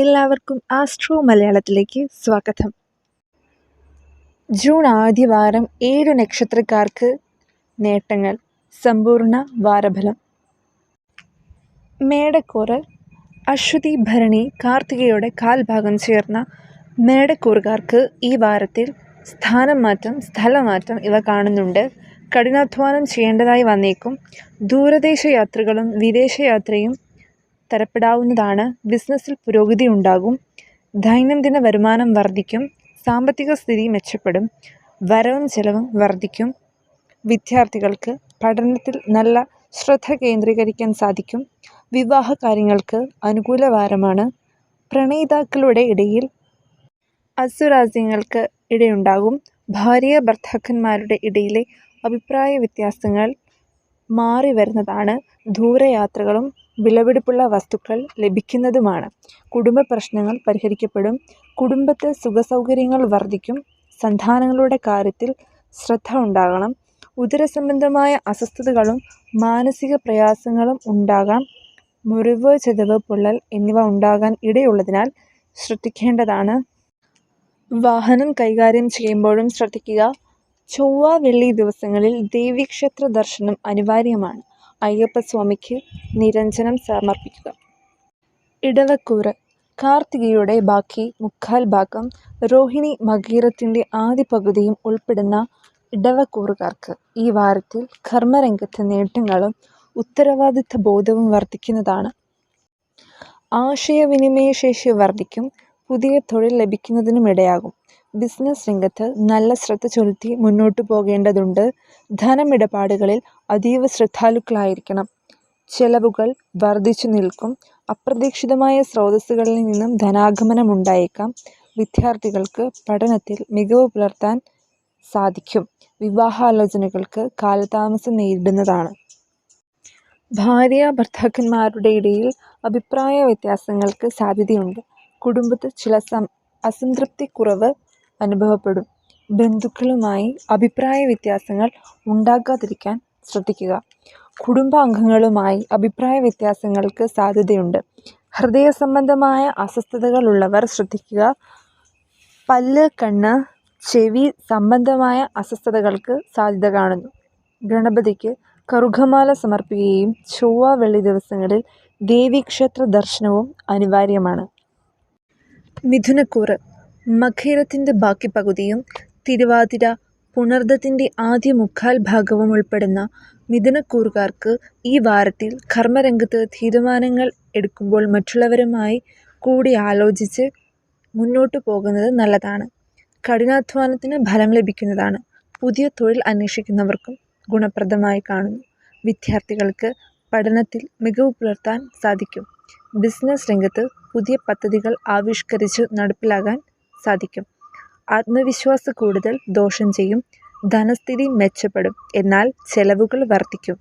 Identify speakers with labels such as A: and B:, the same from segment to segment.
A: എല്ലാവർക്കും ആസ്ട്രോ മലയാളത്തിലേക്ക് സ്വാഗതം. ജൂൺ ആദ്യവാരം ഏഴ് നക്ഷത്രക്കാർക്ക് നേട്ടങ്ങൾ സമ്പൂർണ വാരഫലം. മേടക്കൂറ് അശ്വതി ഭരണി കാർത്തികയുടെ കാൽഭാഗം ചേർന്ന മേടക്കൂറുകാർക്ക് ഈ വാരത്തിൽ സ്ഥാനം മാറ്റം സ്ഥലമാറ്റം ഇവ കാണുന്നുണ്ട്. കഠിനാധ്വാനം ചെയ്യേണ്ടതായി വന്നേക്കും. ദൂരദേശ യാത്രകളും വിദേശയാത്രയും തരപ്പെടാവുന്നതാണ്. ബിസിനസ്സിൽ പുരോഗതി ഉണ്ടാകും. ദൈനംദിന വരുമാനം വർദ്ധിക്കും. സാമ്പത്തിക സ്ഥിതി മെച്ചപ്പെടും. വരവും ചെലവും വർദ്ധിക്കും. വിദ്യാർത്ഥികൾക്ക് പഠനത്തിൽ നല്ല ശ്രദ്ധ കേന്ദ്രീകരിക്കാൻ സാധിക്കും. വിവാഹ കാര്യങ്ങൾക്ക് അനുകൂല വാരമാണ് പ്രണയിതാക്കളുടെ ഇടയിൽ അസുരാജ്യങ്ങൾക്ക് ഇടയുണ്ടാകും. ഭാര്യ ഭർത്താക്കന്മാരുടെ ഇടയിലെ അഭിപ്രായ വ്യത്യാസങ്ങൾ മാറി വരുന്നതാണ് ദൂരയാത്രകളും വിലപിടിപ്പുള്ള വസ്തുക്കൾ ലഭിക്കുന്നതുമാണ്. കുടുംബ പ്രശ്നങ്ങൾ പരിഹരിക്കപ്പെടും. കുടുംബത്തിൽ സുഖസൗകര്യങ്ങൾ വർദ്ധിക്കും. സന്താനങ്ങളുടെ കാര്യത്തിൽ ശ്രദ്ധ ഉണ്ടാകണം. ഉദരസംബന്ധമായ അസ്വസ്ഥതകളും മാനസിക പ്രയാസങ്ങളും ഉണ്ടാകാം. മുറിവ് ചെതവ് പൊള്ളൽ എന്നിവ ഉണ്ടാകാൻ ഇടയുള്ളതിനാൽ ശ്രദ്ധിക്കേണ്ടതാണ്. വാഹനം കൈകാര്യം ചെയ്യുമ്പോഴും ശ്രദ്ധിക്കുക. ചൊവ്വ വെള്ളി ദിവസങ്ങളിൽ ദേവീക്ഷേത്ര ദർശനം അനിവാര്യമാണ്. അയ്യപ്പസ്വാമിക്ക് നിരഞ്ജനം സമർപ്പിക്കുക. ഇടവക്കൂറ് കാർത്തികയുടെ ബാക്കി മുക്കാൽ ഭാഗം രോഹിണി മകീരത്തിന്റെ ആദ്യ പകുതിയും ഉൾപ്പെടുന്ന ഇടവക്കൂറുകാർക്ക് ഈ വാരത്തിൽ കർമ്മരംഗത്തെ നേട്ടങ്ങളും ഉത്തരവാദിത്ത ബോധവും വർദ്ധിക്കുന്നതാണ്. ആശയവിനിമയ ശേഷി വർദ്ധിക്കും പുതിയ തൊഴിൽ ലഭിക്കുന്നതിനും ഇടയാകും. ബിസിനസ് രംഗത്ത് നല്ല ശ്രദ്ധ ചെലുത്തി മുന്നോട്ടു പോകേണ്ടതുണ്ട്. ധനമിടപാടുകളിൽ അതീവ ശ്രദ്ധാലുക്കളായിരിക്കണം. ചെലവുകൾ വർദ്ധിച്ചു നിൽക്കും. അപ്രതീക്ഷിതമായ സ്രോതസ്സുകളിൽ നിന്നും ധനാഗമനം ഉണ്ടായേക്കാം വിദ്യാർത്ഥികൾക്ക് പഠനത്തിൽ മികവ് പുലർത്താൻ സാധിക്കും. വിവാഹാലോചനകൾക്ക് കാലതാമസം നേരിടുന്നതാണ്. ഭാര്യ ഭർത്താക്കന്മാരുടെ ഇടയിൽ അഭിപ്രായ വ്യത്യാസങ്ങൾക്ക് സാധ്യതയുണ്ട്. കുടുംബത്തിൽ ചില സം അസംതൃപ്തിക്കുറവ് അനുഭവപ്പെടും. ബന്ധുക്കളുമായി അഭിപ്രായ വ്യത്യാസങ്ങൾ ഉണ്ടാകാതിരിക്കാൻ ശ്രദ്ധിക്കുക. കുടുംബാംഗങ്ങളുമായി അഭിപ്രായ വ്യത്യാസങ്ങൾക്ക് സാധ്യതയുണ്ട്. ഹൃദയ സംബന്ധമായ അസ്വസ്ഥതകളുള്ളവർ ശ്രദ്ധിക്കുക. പല്ല് കണ്ണ് ചെവി സംബന്ധമായ അസ്വസ്ഥതകൾക്ക് സാധ്യത കാണുന്നു. ഗണപതിക്ക് കറുകമാല സമർപ്പിക്കുകയും ചൊവ്വ വെള്ളി ദിവസങ്ങളിൽ ദേവീക്ഷേത്ര ദർശനവും അനിവാര്യമാണ്. മിഥുനക്കൂറ് മഖീരത്തിന്റെ ബാക്കി പകുതിയും തിരുവാതിര പുണർദത്തിന്റെ ആദ്യ മുക്കാൽ ഭാഗവും ഉൾപ്പെടുന്ന മിഥുനക്കൂറുകാർക്ക് ഈ വാരത്തിൽ കർമ്മരംഗത്ത് തീരുമാനങ്ങൾ എടുക്കുമ്പോൾ മറ്റുള്ളവരുമായി കൂടി ആലോചിച്ച് മുന്നോട്ടു പോകുന്നത് നല്ലതാണ്. കഠിനാധ്വാനത്തിന് ഫലം ലഭിക്കുന്നതാണ്. പുതിയ തൊഴിൽ അന്വേഷിക്കുന്നവർക്കും ഗുണപ്രദമായി കാണുന്നു. വിദ്യാർത്ഥികൾക്ക് പഠനത്തിൽ മികവ് പുലർത്താൻ സാധിക്കും. ബിസിനസ് രംഗത്ത് പുതിയ പദ്ധതികൾ ആവിഷ്കരിച്ച് നടപ്പിലാകാൻ സാധിക്കും. ആത്മവിശ്വാസ കൂടുതൽ ദോഷം ചെയ്യും ധനസ്ഥിതി മെച്ചപ്പെടും എന്നാൽ ചെലവുകൾ വർദ്ധിക്കും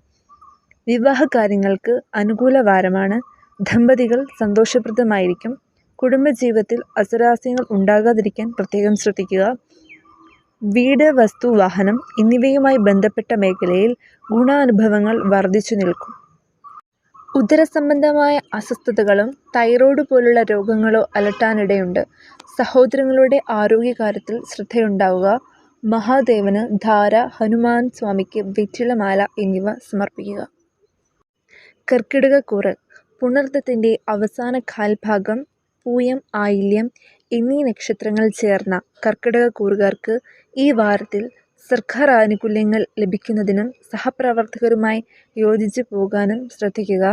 A: വിവാഹ കാര്യങ്ങൾക്ക് അനുകൂല വാരമാണ്. ദമ്പതികൾ സന്തോഷപ്രദമായിരിക്കും. കുടുംബജീവിതത്തിൽ അസുരാസ്യങ്ങൾ ഉണ്ടാകാതിരിക്കാൻ പ്രത്യേകം ശ്രദ്ധിക്കുക. വീട് വസ്തു വാഹനം എന്നിവയുമായി ബന്ധപ്പെട്ട മേഖലയിൽ ഗുണാനുഭവങ്ങൾ വർദ്ധിച്ചു നിൽക്കും. ഉദരസംബന്ധമായ അസ്വസ്ഥതകളും തൈറോയ്ഡ് പോലുള്ള രോഗങ്ങളോ അലട്ടാനിടയുണ്ട്. സഹോദരങ്ങളുടെ ആരോഗ്യകാര്യത്തിൽ ശ്രദ്ധയുണ്ടാവുക. മഹാദേവന് ധാര ഹനുമാൻ സ്വാമിക്ക് വെറ്റിലമാല എന്നിവ സമർപ്പിക്കുക. കർക്കിടക കർക്കിടകക്കൂറ് പുണർത്തത്തിന്റെ അവസാന കാൽഭാഗം പൂയം ആയില്യം എന്നീ നക്ഷത്രങ്ങൾ ചേർന്ന കർക്കിടകക്കൂറുകാർക്ക് ഈ വാരത്തിൽ സർക്കാർ ആനുകൂല്യങ്ങൾ ലഭിക്കുന്നതിനും സഹപ്രവർത്തകരുമായി യോജിച്ചു പോകാനും ശ്രദ്ധിക്കുക.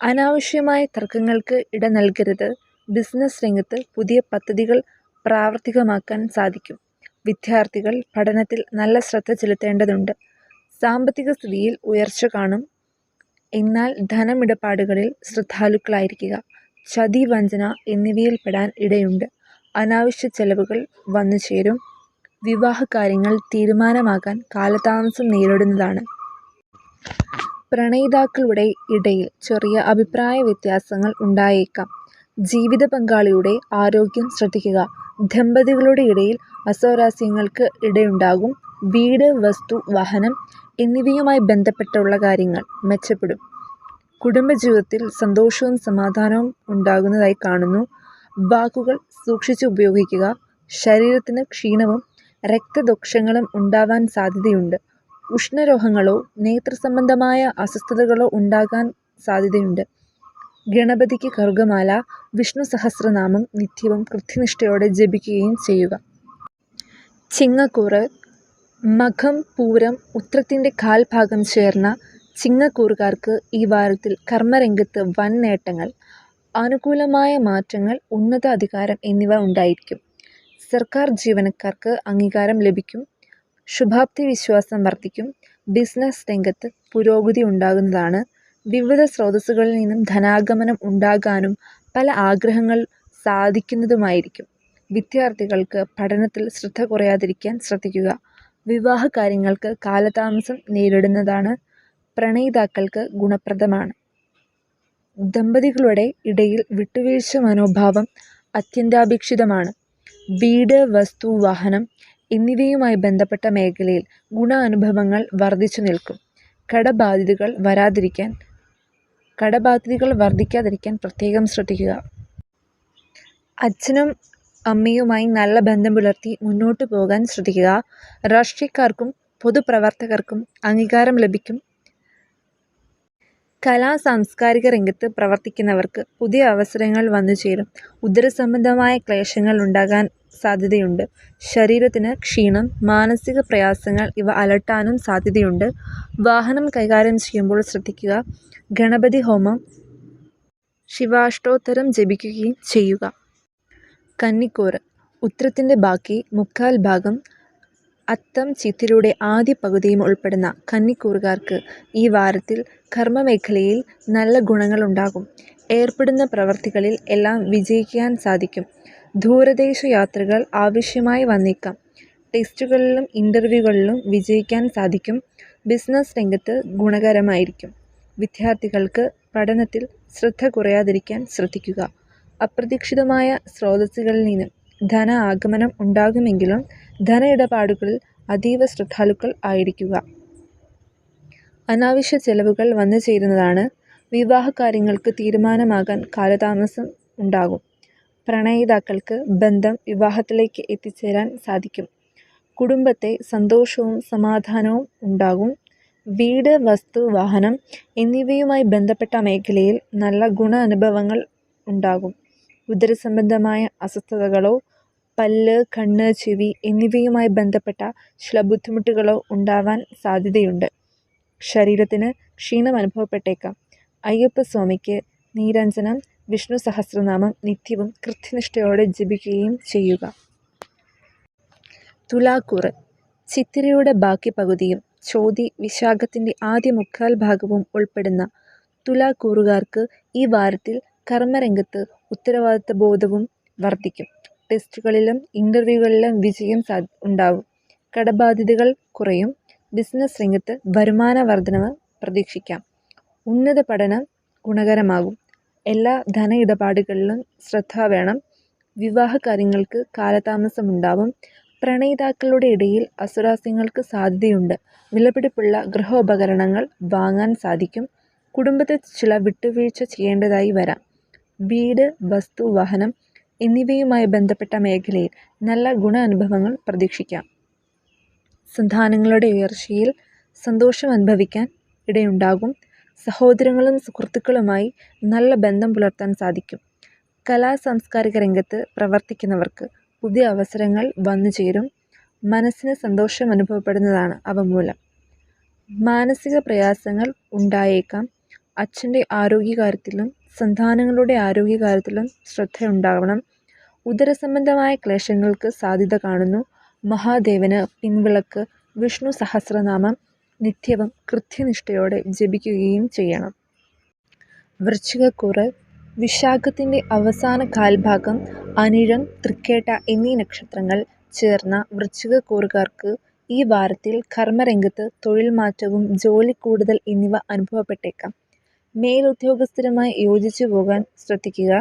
A: അനാവശ്യമായ തർക്കങ്ങൾക്ക് ഇട നൽകരുത്. ബിസിനസ് രംഗത്ത് പുതിയ പദ്ധതികൾ പ്രാവർത്തികമാക്കാൻ സാധിക്കും. വിദ്യാർത്ഥികൾ പഠനത്തിൽ നല്ല ശ്രദ്ധ ചെലുത്തേണ്ടതുണ്ട്. സാമ്പത്തിക സ്ഥിതിയിൽ ഉയർച്ച കാണും. എന്നാൽ ധനമിടപാടുകളിൽ ശ്രദ്ധാലുക്കളായിരിക്കുക ചതി വഞ്ചന എന്നിവയിൽ പെടാൻ ഇടയുണ്ട്. അനാവശ്യ ചെലവുകൾ വന്നു ചേരും. വിവാഹ കാര്യങ്ങൾ തീരുമാനമാകാൻ കാലതാമസം നേരിടുന്നതാണ്. പ്രണയിതാക്കളുടെ ഇടയിൽ ചെറിയ അഭിപ്രായ വ്യത്യാസങ്ങൾ ഉണ്ടായേക്കാം. ജീവിത പങ്കാളിയുടെ ആരോഗ്യം ശ്രദ്ധിക്കുക. ദമ്പതികളുടെ ഇടയിൽ അസ്വാരസ്യങ്ങൾക്ക് ഇടയുണ്ടാകും. വീട് വസ്തു വാഹനം എന്നിവയുമായി ബന്ധപ്പെട്ടുള്ള കാര്യങ്ങൾ മെച്ചപ്പെടും. കുടുംബജീവിതത്തിൽ സന്തോഷവും സമാധാനവും ഉണ്ടാകുന്നതായി കാണുന്നു. വാക്കുകൾ സൂക്ഷിച്ച് ഉപയോഗിക്കുക. ശരീരത്തിന് ക്ഷീണവും രക്തദോഷങ്ങളും ഉണ്ടാവാൻ സാധ്യതയുണ്ട്. ഉഷ്ണരോഗങ്ങളോ നേത്രസംബന്ധമായ അസ്വസ്ഥതകളോ ഉണ്ടാകാൻ സാധ്യതയുണ്ട്. ഗണപതിക്ക് കറുകമാല വിഷ്ണു സഹസ്രനാമം നിത്യവും കൃത്യനിഷ്ഠയോടെ ജപിക്കുകയും ചെയ്യുക. ചിങ്ങക്കൂറ് മഖം പൂരം ഉത്രത്തിന്റെ കാൽഭാഗം ചേർന്ന ചിങ്ങക്കൂറുകാർക്ക് ഈ വാരത്തിൽ കർമ്മരംഗത്ത് വൻ നേട്ടങ്ങൾ അനുകൂലമായ മാറ്റങ്ങൾ ഉന്നത അധികാരം എന്നിവ ഉണ്ടായിരിക്കും. സർക്കാർ ജീവനക്കാർക്ക് അംഗീകാരം ലഭിക്കും. ശുഭാപ്തി വിശ്വാസം വർദ്ധിക്കും. ബിസിനസ് രംഗത്ത് പുരോഗതി ഉണ്ടാകുന്നതാണ് വിവിധ സ്രോതസ്സുകളിൽ നിന്നും ധനാഗമനം ഉണ്ടാകാനും പല ആഗ്രഹങ്ങൾ സാധിക്കുന്നതുമായിരിക്കും. വിദ്യാർത്ഥികൾക്ക് പഠനത്തിൽ ശ്രദ്ധ കുറയാതിരിക്കാൻ ശ്രദ്ധിക്കുക. വിവാഹ കാര്യങ്ങൾക്ക് കാലതാമസം നേരിടുന്നതാണ്. പ്രണയിതാക്കൾക്ക് ഗുണപ്രദമാണ്. ദമ്പതികളുടെ ഇടയിൽ വിട്ടുവീഴ്ച മനോഭാവം അത്യന്താപേക്ഷിതമാണ്. വീട് വസ്തു വാഹനം എന്നിവയുമായി ബന്ധപ്പെട്ട മേഖലയിൽ ഗുണ അനുഭവങ്ങൾ വർദ്ധിച്ചു നിൽക്കും. കടബാധ്യതകൾ വരാതിരിക്കാൻ കടബാധ്യതകൾ വർദ്ധിക്കാതിരിക്കാൻ പ്രത്യേകം ശ്രദ്ധിക്കുക. അച്ഛനും അമ്മയുമായി നല്ല ബന്ധം പുലർത്തി മുന്നോട്ട് പോകാൻ ശ്രദ്ധിക്കുക. രാഷ്ട്രീയക്കാർക്കും പൊതുപ്രവർത്തകർക്കും അംഗീകാരം ലഭിക്കും. കലാ സാംസ്കാരിക രംഗത്ത് പ്രവർത്തിക്കുന്നവർക്ക് പുതിയ അവസരങ്ങൾ വന്നു ചേരും. ഉദരസംബന്ധമായ ക്ലേശങ്ങൾ ഉണ്ടാകാൻ സാധ്യതയുണ്ട്. ശരീരത്തിന് ക്ഷീണം മാനസിക പ്രയാസങ്ങൾ ഇവ അലട്ടാനും സാധ്യതയുണ്ട്. വാഹനം കൈകാര്യം ചെയ്യുമ്പോൾ ശ്രദ്ധിക്കുക. ഗണപതി ഹോമം ശിവാഷ്ടോത്തരം ജപിക്കുകയും ചെയ്യുക. കന്നിക്കൂറ് ഉത്രത്തിന്റെ ബാക്കി മുക്കാൽ ഭാഗം അത്തം ചിത്തിരയുടെ ആദ്യ പകുതിയും ഉൾപ്പെടുന്ന കന്നിക്കൂറുകാർക്ക് ഈ വാരത്തിൽ കർമ്മമേഖലയിൽ നല്ല ഗുണങ്ങളുണ്ടാകും. ഏർപ്പെടുന്ന പ്രവർത്തികളിൽ എല്ലാം വിജയിക്കാൻ സാധിക്കും. ദൂരദേശ യാത്രകൾ ആവശ്യമായി വന്നേക്കാം. ടെസ്റ്റുകളിലും ഇന്റർവ്യൂകളിലും വിജയിക്കാൻ സാധിക്കും. ബിസിനസ് രംഗത്ത് ഗുണകരമായിരിക്കും. വിദ്യാർത്ഥികൾക്ക് പഠനത്തിൽ ശ്രദ്ധ കുറയാതിരിക്കാൻ ശ്രദ്ധിക്കുക. അപ്രതീക്ഷിതമായ സ്രോതസ്സുകളിൽ നിന്നും ധന ആഗമനം ഉണ്ടാകുമെങ്കിലും ധന ഇടപാടുകളിൽ അതീവ ശ്രദ്ധാലുക്കൾ ആയിരിക്കുക. അനാവശ്യ ചെലവുകൾ വന്നു ചേരുന്നതാണ് വിവാഹ കാര്യങ്ങൾക്ക് തീരുമാനമാകാൻ കാലതാമസം ഉണ്ടാകും. പ്രണയിതാക്കൾക്ക് ബന്ധം വിവാഹത്തിലേക്ക് എത്തിച്ചേരാൻ സാധിക്കും. കുടുംബത്തെ സന്തോഷവും സമാധാനവും ഉണ്ടാകും. വീട് വസ്തു വാഹനം എന്നിവയുമായി ബന്ധപ്പെട്ട മേഖലയിൽ നല്ല ഗുണ അനുഭവങ്ങൾ ഉണ്ടാകും. ഉദരസംബന്ധമായ അസ്വസ്ഥതകളോ പല്ല് കണ്ണ് ചെവി എന്നിവയുമായി ബന്ധപ്പെട്ട ചില ബുദ്ധിമുട്ടുകളോ ഉണ്ടാവാൻ സാധ്യതയുണ്ട്. ശരീരത്തിന് ക്ഷീണം അനുഭവപ്പെട്ടേക്കാം. അയ്യപ്പസ്വാമിക്ക് നീരഞ്ജനം വിഷ്ണു സഹസ്രനാമം നിത്യവും കൃത്യനിഷ്ഠയോടെ ജപിക്കുകയും ചെയ്യുക. തുലാക്കൂറ്. ചിത്തിരയുടെ ബാക്കി പകുതിയും ചോതി വിശാഖത്തിന്റെ ആദ്യ മുക്കാൽ ഭാഗവും ഉൾപ്പെടുന്ന തുലാക്കൂറുകാർക്ക് ഈ വാരത്തിൽ കർമ്മരംഗത്ത് ഉത്തരവാദിത്ത ബോധവും വർദ്ധിക്കും ടെസ്റ്റുകളിലും ഇന്റർവ്യൂകളിലും വിജയം സാ ഉണ്ടാവും. കടബാധ്യതകൾ കുറയും. ബിസിനസ് രംഗത്ത് വരുമാന വർധനവ് പ്രതീക്ഷിക്കാം. ഉന്നത പഠനം ഗുണകരമാകും. എല്ലാ ധന ഇടപാടുകളിലും ശ്രദ്ധ വേണം. വിവാഹ കാര്യങ്ങൾക്ക് കാലതാമസമുണ്ടാവും. പ്രണയിതാക്കളുടെ ഇടയിൽ അസുരാസ്യങ്ങൾക്ക് സാധ്യതയുണ്ട്. വിലപിടിപ്പുള്ള ഗൃഹോപകരണങ്ങൾ വാങ്ങാൻ സാധിക്കും. കുടുംബത്തിൽ ചില വിട്ടുവീഴ്ച ചെയ്യേണ്ടതായി വരാം. വീട് വസ്തു വാഹനം എന്നിവയുമായി ബന്ധപ്പെട്ട മേഖലയിൽ നല്ല ഗുണ അനുഭവങ്ങൾ പ്രതീക്ഷിക്കാം. സന്താനങ്ങളുടെ ഉയർച്ചയിൽ സന്തോഷം അനുഭവിക്കാൻ ഇടയുണ്ടാകും. സഹോദരങ്ങളും സുഹൃത്തുക്കളുമായി നല്ല ബന്ധം പുലർത്താൻ സാധിക്കും. കലാ സാംസ്കാരിക രംഗത്ത് പ്രവർത്തിക്കുന്നവർക്ക് പുതിയ അവസരങ്ങൾ വന്നു ചേരും. മനസ്സിന് സന്തോഷം അനുഭവപ്പെടുന്നതാണ് അവ മൂലം. മാനസിക പ്രയാസങ്ങൾ ഉണ്ടായേക്കാം. അച്ഛന്റെ ആരോഗ്യകാര്യത്തിലും സന്താനങ്ങളുടെ ആരോഗ്യകാര്യത്തിലും ശ്രദ്ധയുണ്ടാവണം ഉദരസംബന്ധമായ ക്ലേശങ്ങൾക്ക് സാധ്യത കാണുന്നു. മഹാദേവന് പിൻവിളക്ക് വിഷ്ണു സഹസ്രനാമം നിത്യവും കൃത്യനിഷ്ഠയോടെ ജപിക്കുകയും ചെയ്യണം. വൃശ്ചികക്കുറ് വിശാഖത്തിന്റെ അവസാന കാൽഭാഗം അനിഴം തൃക്കേട്ട എന്നീ നക്ഷത്രങ്ങൾ ചേർന്ന വൃശ്ചികക്കൂറുകാർക്ക് ഈ വാരത്തിൽ കർമ്മരംഗത്ത് തൊഴിൽ മാറ്റവും ജോലി കൂടുതൽ എന്നിവ അനുഭവപ്പെട്ടേക്കാം. മേലുദ്യോഗസ്ഥരുമായി യോജിച്ചു പോകാൻ ശ്രദ്ധിക്കുക.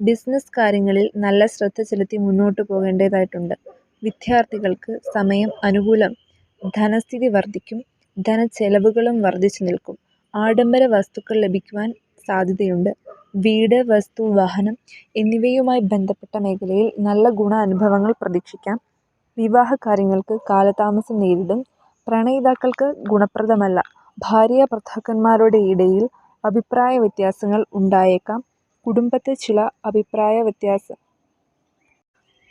A: ബിസിനസ് കാര്യങ്ങളിൽ നല്ല ശ്രദ്ധ ചെലുത്തി മുന്നോട്ട് പോകേണ്ടതായിട്ടുണ്ട്. വിദ്യാർത്ഥികൾക്ക് സമയം അനുകൂലം ധനസ്ഥിതി വർദ്ധിക്കും ധനച്ചെലവുകളും വർദ്ധിച്ചു നിൽക്കും. ആഡംബര വസ്തുക്കൾ ലഭിക്കുവാൻ സാധ്യതയുണ്ട്. വീട് വസ്തു വാഹനം എന്നിവയുമായി ബന്ധപ്പെട്ട മേഖലയിൽ നല്ല ഗുണ അനുഭവങ്ങൾ പ്രതീക്ഷിക്കാം. വിവാഹകാര്യങ്ങൾക്ക് കാലതാമസം നേരിടും. പ്രണയിതാക്കൾക്ക് ഗുണപ്രദമല്ല. ഭാര്യ ഭർത്താക്കന്മാരുടെ ഇടയിൽ അഭിപ്രായ വ്യത്യാസങ്ങൾ ഉണ്ടായേക്കാം. കുടുംബത്തിൽ ചില അഭിപ്രായ വ്യത്യാസ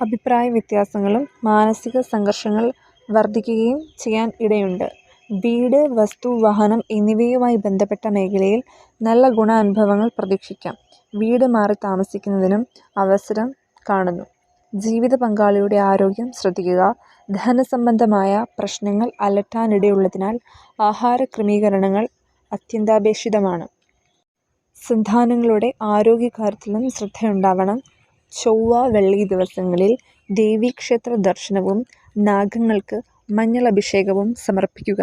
A: അഭിപ്രായ വ്യത്യാസങ്ങളും മാനസിക സംഘർഷങ്ങൾ വർദ്ധിക്കുകയും ചെയ്യാൻ ഇടയുണ്ട്. വീട് വസ്തു വാഹനം എന്നിവയുമായി ബന്ധപ്പെട്ട മേഖലയിൽ നല്ല ഗുണ അനുഭവങ്ങൾ പ്രതീക്ഷിക്കാം. വീട് മാറി താമസിക്കുന്നതിനും അവസരം കാണുന്നു. ജീവിത പങ്കാളിയുടെ ആരോഗ്യം ശ്രദ്ധിക്കുക. ധനസംബന്ധമായ പ്രശ്നങ്ങൾ അലട്ടാനിടയുള്ളതിനാൽ ആഹാര ക്രമീകരണങ്ങൾ അത്യന്താപേക്ഷിതമാണ്. സന്താനങ്ങളുടെ ആരോഗ്യകാര്യത്തിലും ശ്രദ്ധയുണ്ടാവണം. ചൊവ്വ വെള്ളി ദിവസങ്ങളിൽ ദേവീക്ഷേത്ര ദർശനവും നാഗങ്ങൾക്ക് മഞ്ഞളഭിഷേകവും സമർപ്പിക്കുക.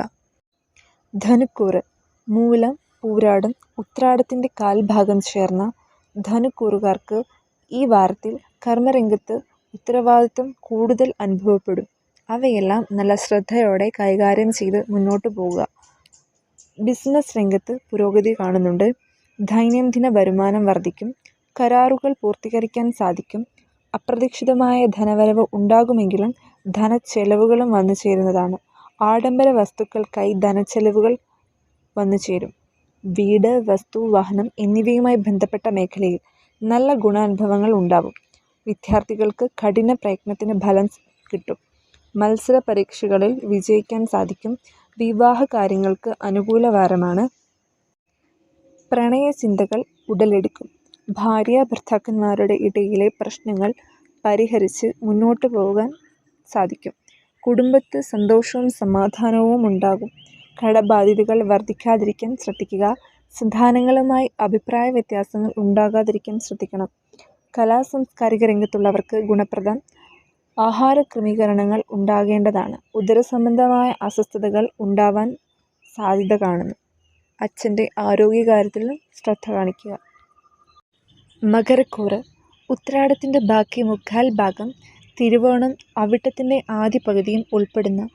A: ധനുക്കൂറ് മൂലം പൂരാടും ഉത്രാടത്തിന്റെ കാൽഭാഗം ചേർന്ന ധനുക്കൂറുകാർക്ക് ഈ വാരത്തിൽ കർമ്മരംഗത്ത് ഉത്തരവാദിത്വം കൂടുതൽ അനുഭവപ്പെടും. അവയെല്ലാം നല്ല ശ്രദ്ധയോടെ കൈകാര്യം ചെയ്ത് മുന്നോട്ട് പോവുക. ബിസിനസ് രംഗത്ത് പുരോഗതി കാണുന്നുണ്ട്. ദൈനംദിന വരുമാനം വർദ്ധിക്കും കരാറുകൾ പൂർത്തീകരിക്കാൻ സാധിക്കും അപ്രതീക്ഷിതമായ ധനവരവ് ഉണ്ടാകുമെങ്കിലും ധനച്ചെലവുകളും വന്നു ചേരുന്നതാണ്. ആഡംബര വസ്തുക്കൾക്കായി ധനച്ചെലവുകൾ വന്നു ചേരും. വീട് വസ്തു വാഹനം എന്നിവയുമായി ബന്ധപ്പെട്ട മേഖലയിൽ നല്ല ഗുണാനുഭവങ്ങൾ ഉണ്ടാവും. വിദ്യാർത്ഥികൾക്ക് കഠിന പ്രയത്നത്തിന് ഫലം കിട്ടും. മത്സര പരീക്ഷകളിൽ വിജയിക്കാൻ സാധിക്കും. വിവാഹ കാര്യങ്ങൾക്ക് അനുകൂല വാരമാണ് പ്രണയചിന്തകൾ ഉടലെടുക്കും. ഭാര്യ ഭർത്താക്കന്മാരുടെ ഇടയിലെ പ്രശ്നങ്ങൾ പരിഹരിച്ച് മുന്നോട്ട് പോകാൻ സാധിക്കും. കുടുംബത്ത് സന്തോഷവും സമാധാനവും ഉണ്ടാകും. കടബാധ്യതകൾ വർദ്ധിക്കാതിരിക്കാൻ ശ്രദ്ധിക്കുക. സന്താനങ്ങളുമായി അഭിപ്രായ വ്യത്യാസങ്ങൾ ഉണ്ടാകാതിരിക്കാൻ ശ്രദ്ധിക്കണം. കലാ സാംസ്കാരിക രംഗത്തുള്ളവർക്ക് ഗുണപ്രദം ആഹാര ക്രമീകരണങ്ങൾ ഉണ്ടാകേണ്ടതാണ്. ഉദരസംബന്ധമായ അസ്വസ്ഥതകൾ ഉണ്ടാവാൻ സാധ്യത കാണുന്നു. അച്ഛന്റെ ആരോഗ്യകാര്യത്തിലും ശ്രദ്ധ കാണിക്കുക. മകരക്കൂറ് ഉത്രാടത്തിന്റെ ബാക്കി മുക്കാൽ ഭാഗം തിരുവോണം അവിട്ടത്തിന്റെ ആദ്യ പകുതിയും ഉൾപ്പെടുന്ന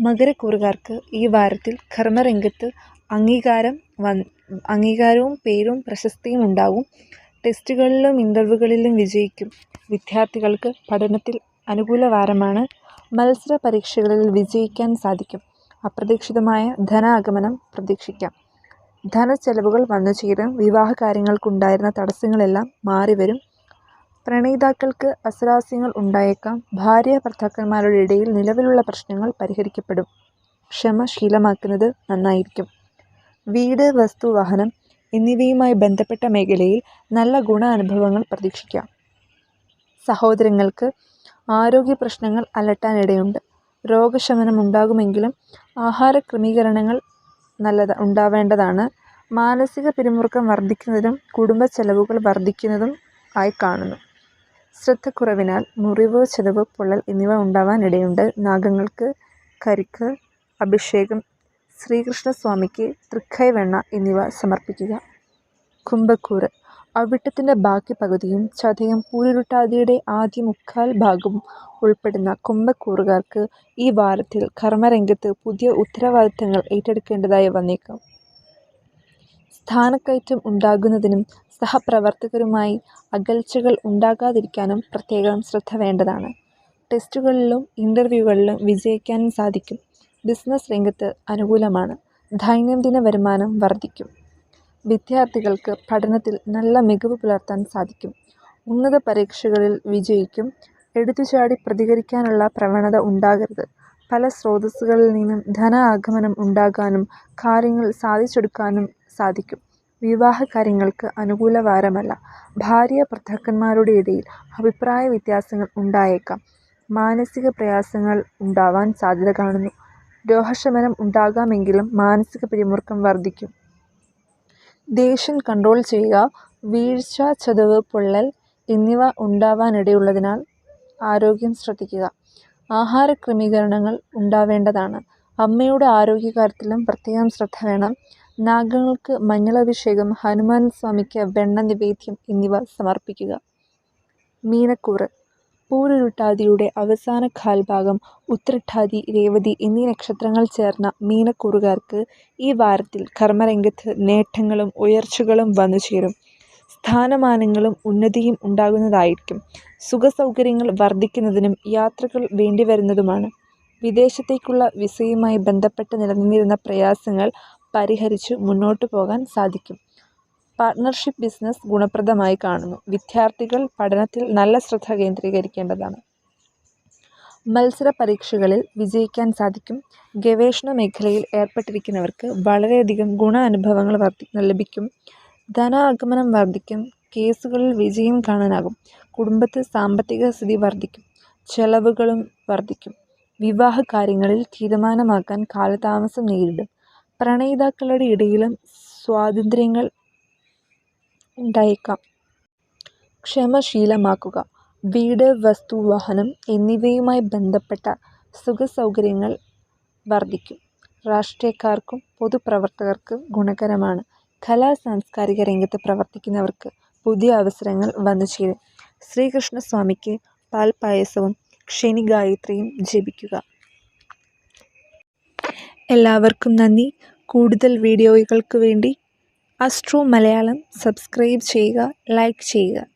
A: മകരക്കൂറുകാർക്ക് ഈ വാരത്തിൽ കർമ്മരംഗത്ത് അംഗീകാരം വൻ അംഗീകാരവും പേരും പ്രശസ്തിയും ഉണ്ടാവും. ടെസ്റ്റുകളിലും ഇന്റർവ്യൂകളിലും വിജയിക്കും. വിദ്യാർത്ഥികൾക്ക് പഠനത്തിൽ അനുകൂല വാരമാണ്. മത്സര പരീക്ഷകളിൽ വിജയിക്കാൻ സാധിക്കും. അപ്രതീക്ഷിതമായ ധനാഗമനം പ്രതീക്ഷിക്കാം. ധനച്ചെലവുകൾ വന്നു ചേരും. വിവാഹ കാര്യങ്ങൾക്കുണ്ടായിരുന്ന തടസ്സങ്ങളെല്ലാം മാറിവരും പ്രണയിതാക്കൾക്ക് അസ്വാരസ്യങ്ങൾ ഉണ്ടായേക്കാം. ഭാര്യ ഭർത്താക്കന്മാരുടെ ഇടയിൽ നിലവിലുള്ള പ്രശ്നങ്ങൾ പരിഹരിക്കപ്പെടും. ക്ഷമ ശീലമാക്കുന്നത് നന്നായിരിക്കും. വീട് വസ്തു വാഹനം എന്നിവയുമായി ബന്ധപ്പെട്ട മേഖലയിൽ നല്ല ഗുണാനുഭവങ്ങൾ പ്രതീക്ഷിക്കാം. സഹോദരങ്ങൾക്ക് ആരോഗ്യ പ്രശ്നങ്ങൾ അലട്ടാനിടയുണ്ട്. രോഗശമനം ഉണ്ടാകുമെങ്കിലും ആഹാര ക്രമീകരണങ്ങൾ നല്ലത് ഉണ്ടാവേണ്ടതാണ്. മാനസിക പിരിമുറുക്കം വർദ്ധിക്കുന്നതും കുടുംബ ചെലവുകൾ വർദ്ധിക്കുന്നതും ആയി കാണുന്നു. ശ്രദ്ധക്കുറവിനാൽ മുറിവ് ചെലവ് പൊള്ളൽ എന്നിവ ഉണ്ടാവാൻ ഇടയുണ്ട് നാഗങ്ങൾക്ക് കരിക്ക് അഭിഷേകം ശ്രീകൃഷ്ണസ്വാമിക്ക് തൃക്കൈവെണ്ണ എന്നിവ സമർപ്പിക്കുക. കുംഭക്കൂറ് അവിട്ടത്തിന്റെ ബാക്കി പകുതിയും ചതയം പൂരുരുട്ടാതിയുടെ ആദ്യ മുക്കാൽ ഭാഗവും ഉൾപ്പെടുന്ന കുംഭക്കൂറുകാർക്ക് ഈ വാരത്തിൽ കർമ്മരംഗത്ത് പുതിയ ഉത്തരവാദിത്തങ്ങൾ ഏറ്റെടുക്കേണ്ടതായി വന്നേക്കാം. സ്ഥാനക്കയറ്റം ഉണ്ടാകുന്നതിനും സഹപ്രവർത്തകരുമായി അകൽച്ചകൾ ഉണ്ടാകാതിരിക്കാനും പ്രത്യേകം ശ്രദ്ധ വേണ്ടതാണ്. ടെസ്റ്റുകളിലും ഇന്റർവ്യൂകളിലും വിജയിക്കാനും സാധിക്കും. ബിസിനസ് രംഗത്ത് അനുകൂലമാണ്. ദൈനംദിന വരുമാനം വർദ്ധിക്കും. വിദ്യാർത്ഥികൾക്ക് പഠനത്തിൽ നല്ല മികവ് പുലർത്താൻ സാധിക്കും. ഉന്നത പരീക്ഷകളിൽ വിജയിക്കും. എടുത്തുചാടി പ്രതികരിക്കാനുള്ള പ്രവണത ഉണ്ടാകരുത്. പല സ്രോതസ്സുകളിൽ നിന്നും ധന ആഗമനം ഉണ്ടാകാനും കാര്യങ്ങൾ സാധിച്ചെടുക്കാനും സാധിക്കും. വിവാഹ കാര്യങ്ങൾക്ക് അനുകൂല വാരമല്ല. ഭാര്യ ഭർത്താക്കന്മാരുടെ ഇടയിൽ അഭിപ്രായ വ്യത്യാസങ്ങൾ ഉണ്ടായേക്കാം. മാനസിക പ്രയാസങ്ങൾ ഉണ്ടാവാൻ സാധ്യത കാണുന്നു. രോഹശമനം ഉണ്ടാകാമെങ്കിലും മാനസിക പിരിമുറുക്കം വർദ്ധിക്കും. ദേഷ്യം കൺട്രോൾ ചെയ്യുക വീഴ്ച ചതവ് പൊള്ളൽ എന്നിവ ഉണ്ടാവാനിടയുള്ളതിനാൽ ആരോഗ്യം ശ്രദ്ധിക്കുക. ആഹാര ക്രമീകരണങ്ങൾ ഉണ്ടാവേണ്ടതാണ്. അമ്മയുടെ ആരോഗ്യകാര്യത്തിലും പ്രത്യേകം ശ്രദ്ധ വേണം. നാഗങ്ങൾക്ക് മഞ്ഞളഭിഷേകം ഹനുമാൻ സ്വാമിക്ക് വെണ്ണ നിവേദ്യം എന്നിവ സമർപ്പിക്കുക. മീനക്കൂറ്. പൂരുരുട്ടാതിയുടെ അവസാന കാൽഭാഗം ഉത്രട്ടാതി രേവതി എന്നീ നക്ഷത്രങ്ങൾ ചേർന്ന മീനക്കൂറുകാർക്ക് ഈ വാരത്തിൽ കർമ്മരംഗത്ത് നേട്ടങ്ങളും ഉയർച്ചകളും വന്നു ചേരും. സ്ഥാനമാനങ്ങളും ഉന്നതിയും ഉണ്ടാകുന്നതായിരിക്കും. സുഖസൗകര്യങ്ങൾ വർദ്ധിക്കുന്നതിനും യാത്രകൾ വേണ്ടിവരുന്നതുമാണ്. വിദേശത്തേക്കുള്ള വിസയുമായി ബന്ധപ്പെട്ട് നിലനിന്നിരുന്ന പ്രയാസങ്ങൾ പരിഹരിച്ച് മുന്നോട്ടു പോകാൻ സാധിക്കും. പാർട്ട്ണർഷിപ്പ് ബിസിനസ് ഗുണപ്രദമായി കാണുന്നു. വിദ്യാർത്ഥികൾ പഠനത്തിൽ നല്ല ശ്രദ്ധ കേന്ദ്രീകരിക്കേണ്ടതാണ്. മത്സര പരീക്ഷകളിൽ വിജയിക്കാൻ സാധിക്കും. ഗവേഷണ മേഖലയിൽ ഏർപ്പെട്ടിരിക്കുന്നവർക്ക് വളരെയധികം ഗുണ അനുഭവങ്ങൾ വർദ്ധി ലഭിക്കും. ധനാഗമനം വർദ്ധിക്കും കേസുകളിൽ വിജയം കാണാനാകും. കുടുംബത്തിൽ സാമ്പത്തിക സ്ഥിതി വർദ്ധിക്കും ചെലവുകളും വർദ്ധിക്കും വിവാഹ കാര്യങ്ങളിൽ തീരുമാനമാക്കാൻ കാലതാമസം നേരിടും. പ്രണയിതാക്കളുടെ ഇടയിലും സ്വാതന്ത്ര്യങ്ങൾ ഉണ്ടായേക്കാം. ക്ഷമശീലമാക്കുക. വീട് വസ്തു വാഹനം എന്നിവയുമായി ബന്ധപ്പെട്ട സുഖസൗകര്യങ്ങൾ വർദ്ധിക്കും. രാഷ്ട്രീയക്കാർക്കും പൊതുപ്രവർത്തകർക്കും ഗുണകരമാണ്. കലാ സാംസ്കാരിക രംഗത്ത് പ്രവർത്തിക്കുന്നവർക്ക് പുതിയ അവസരങ്ങൾ വന്നു ചേരും. ശ്രീകൃഷ്ണസ്വാമിക്ക് പാൽപ്പായസവും ക്ഷണി ഗായത്രിയും ജപിക്കുക. എല്ലാവർക്കും നന്ദി. കൂടുതൽ വീഡിയോകൾക്ക് വേണ്ടി അസ്ട്രോ മലയാളം സബ്സ്ക്രൈബ് ചെയ്യുക ലൈക്ക് ചെയ്യുക.